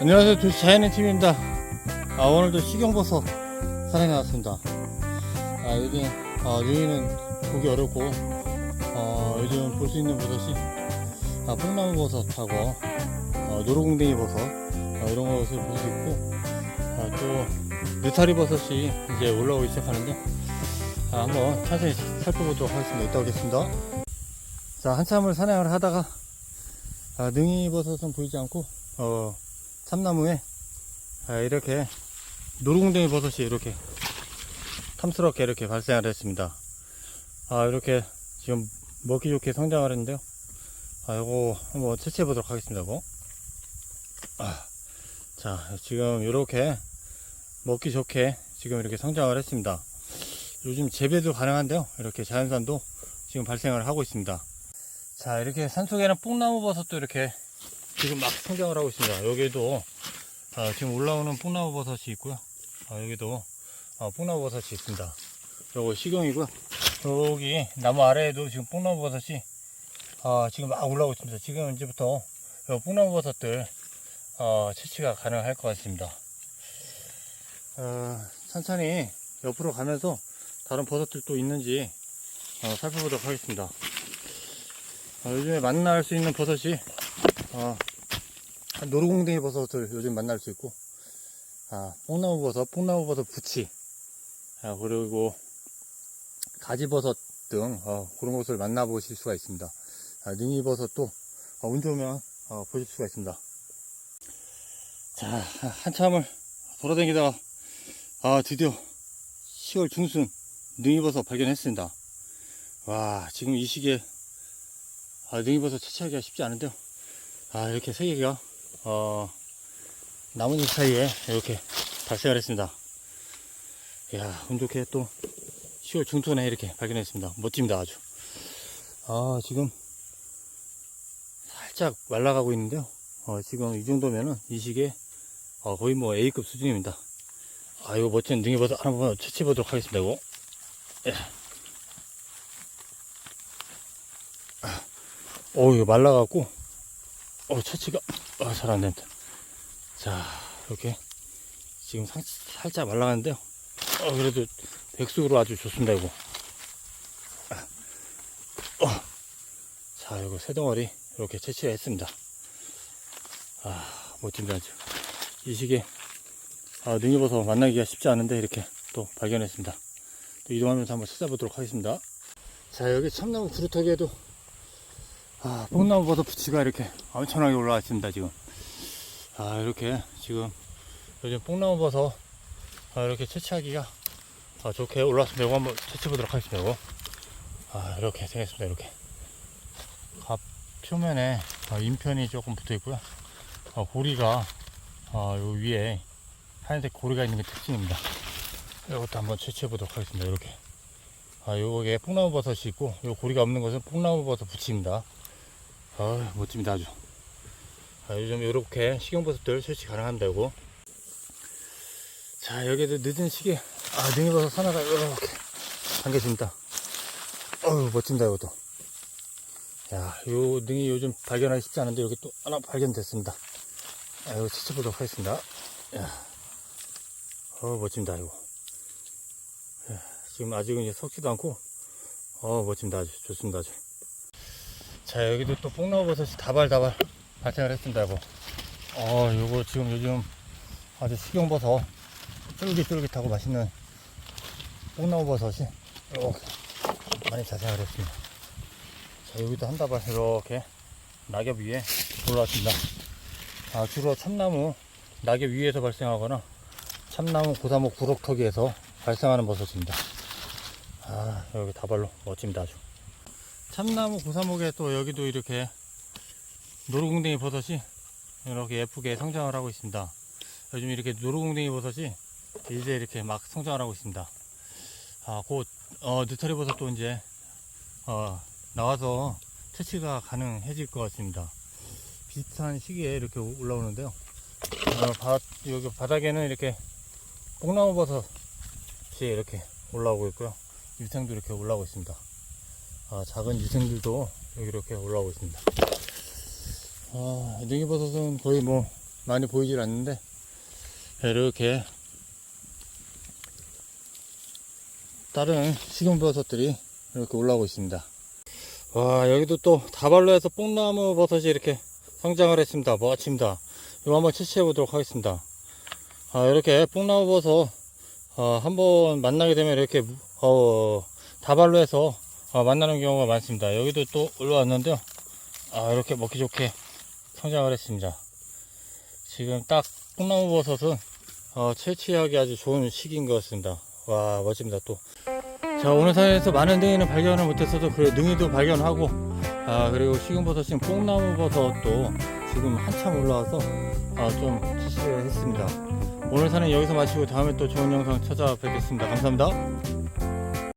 안녕하세요. 도시 자연의 팀입니다. 아, 오늘도 식용버섯 사랑해 나왔습니다. 아, 요즘, 아, 여기는 보기 어렵고, 어, 요즘 볼 수 있는 버섯이, 아, 뽕나무 버섯하고, 어, 노루궁뎅이 버섯, 어, 이런 것을 볼 수 있고, 아, 또, 느타리 버섯이 이제 올라오기 시작하는데, 아, 한번 자세히 살펴보도록 하겠습니다. 이따 오겠습니다. 자, 한참을 사냥을 하다가, 아, 능이 버섯은 보이지 않고, 어, 참나무에 아, 이렇게 노루궁뎅이 버섯이 이렇게 탐스럽게 이렇게 발생을 했습니다. 아, 이렇게 지금 먹기 좋게 성장을 했는데요. 아, 요거 한번 채취해 보도록 하겠습니다. 이거. 아, 자, 지금 이렇게 먹기 좋게 지금 이렇게 성장을 했습니다. 요즘 재배도 가능한데요. 이렇게 자연산도 지금 발생을 하고 있습니다. 자, 이렇게 산속에는 뽕나무 버섯도 이렇게 지금 막 성장을 하고 있습니다. 여기도 아, 지금 올라오는 뽕나무 버섯이 있고요. 아, 여기도 아, 뽕나무 버섯이 있습니다. 요거 식용이고요. 여기 나무 아래에도 지금 뽕나무 버섯이 아, 지금 막 올라오고 있습니다. 지금 이제부터 요 뽕나무 버섯들 어, 채취가 가능할 것 같습니다. 어, 천천히 옆으로 가면서 다른 버섯들 또 있는지 어, 살펴보도록 하겠습니다. 어, 요즘에 만날 수 있는 버섯이 어, 노루궁뎅이 버섯을 요즘 만날 수 있고, 아, 뽕나무 버섯, 뽕나무 버섯 부치, 아, 그리고 가지버섯 등, 어, 그런 것을 만나보실 수가 있습니다. 아, 능이버섯도, 어, 운 좋으면, 어, 보실 수가 있습니다. 자, 한참을 돌아다니다가, 아, 드디어 10월 중순 능이버섯 발견했습니다. 와, 지금 이 시기에, 아, 능이버섯 채취하기가 쉽지 않은데요. 아, 이렇게 세 개가, 어, 나뭇잎 사이에 이렇게 발생을 했습니다. 이야, 운 좋게 또 10월 중순에 이렇게 발견했습니다. 멋집니다, 아주. 아, 지금 살짝 말라가고 있는데요. 어, 지금 이 정도면은 이 시기에 어, 거의 뭐 A급 수준입니다. 아, 이거 멋진 능이버섯 한번 채취해 보도록 하겠습니다, 이거. 예. 어, 이거 말라갖고, 어, 처치가, 어, 잘안 된다. 자, 이렇게, 지금 상, 살짝 말라가는데요. 어, 그래도 백숙으로 아주 좋습니다, 이거. 어. 자, 이거 새 덩어리, 이렇게 채취했습니다. 아, 멋집니다, 아주. 이 시기에, 아, 능이버섯 만나기가 쉽지 않은데, 이렇게 또 발견했습니다. 또 이동하면서 한번 찾아보도록 하겠습니다. 자, 여기 참나무 구루터기에도 아, 뽕나무 버섯 부치가 이렇게 엄청나게 올라와 있습니다, 지금. 아, 이렇게 지금 요즘 뽕나무 버섯 아, 이렇게 채취하기가 아, 좋게 올라왔습니다. 이거 한번 채취해보도록 하겠습니다, 이거. 아, 이렇게 생겼습니다, 이렇게. 갑 표면에 아, 인편이 조금 붙어 있고요. 아, 고리가 아, 요 위에 하얀색 고리가 있는 게 특징입니다. 이것도 한번 채취해 보도록 하겠습니다, 이렇게. 아, 요게 뽕나무 버섯이 있고, 요 고리가 없는 것은 뽕나무 버섯 부치입니다. 아, 멋집니다, 아주. 아, 요즘 이렇게 식용버섯들 가능합니다, 이거. 자, 여기도 늦은 시기에, 아, 능이버섯 하나가 이렇게 담겨집니다. 어우, 멋진다, 이것도. 야, 요 능이 요즘 발견하기 쉽지 않은데, 여기 또 하나 발견됐습니다. 아, 이거 채취보도록 하겠습니다. 야, 어 멋집니다, 이거. 야, 지금 아직은 이제 썩지도 않고, 어, 멋집니다, 아주. 좋습니다, 아주. 자 여기도 또 뽕나무버섯이 다발다발 발생을 했습니다 이거 어 요거 지금 요즘 아주 식용버섯 쫄깃쫄깃하고 맛있는 뽕나무버섯이 이렇게 많이 자생을 했습니다. 자 여기도 한 다발 이렇게 낙엽 위에 올라왔습니다. 아 주로 참나무 낙엽 위에서 발생하거나 참나무 고사모 구럭터기에서 발생하는 버섯입니다. 아 여기 다발로 멋집니다 아주 참나무 고사목에 또 여기도 이렇게 노루궁뎅이 버섯이 이렇게 예쁘게 성장을 하고 있습니다. 요즘 이렇게 노루궁뎅이 버섯이 이제 이렇게 막 성장을 하고 있습니다. 아, 곧, 어, 느타리 버섯도 이제, 어, 나와서 채취가 가능해질 것 같습니다. 비슷한 시기에 이렇게 올라오는데요. 어, 바, 여기 바닥에는 이렇게 뽕나무 버섯이 이렇게 올라오고 있고요. 유생도 이렇게 올라오고 있습니다. 아, 작은 유생들도 이렇게 올라오고 있습니다. 아, 능이버섯은 거의 뭐 많이 보이질 않는데 이렇게 다른 식용버섯들이 이렇게 올라오고 있습니다. 와 여기도 또 다발로에서 뽕나무 버섯이 이렇게 성장을 했습니다. 멋집니다. 이거 한번 채취해 보도록 하겠습니다. 아, 이렇게 뽕나무 버섯 어, 한번 만나게 되면 이렇게 어, 다발로에서 어, 만나는 경우가 많습니다. 여기도 또 올라왔는데요. 아, 이렇게 먹기 좋게 성장을 했습니다. 지금 딱 뽕나무 버섯은 어, 채취하기 아주 좋은 시기인 것 같습니다. 와 멋집니다 또. 자 오늘 사연에서 많은 등이는 발견을 못했어도 그 능이도 발견하고 아 그리고 식용버섯인 뽕나무 버섯도 지금 한참 올라와서 아, 좀 채취를 했습니다. 오늘 사는 여기서 마치고 다음에 또 좋은 영상 찾아뵙겠습니다. 감사합니다.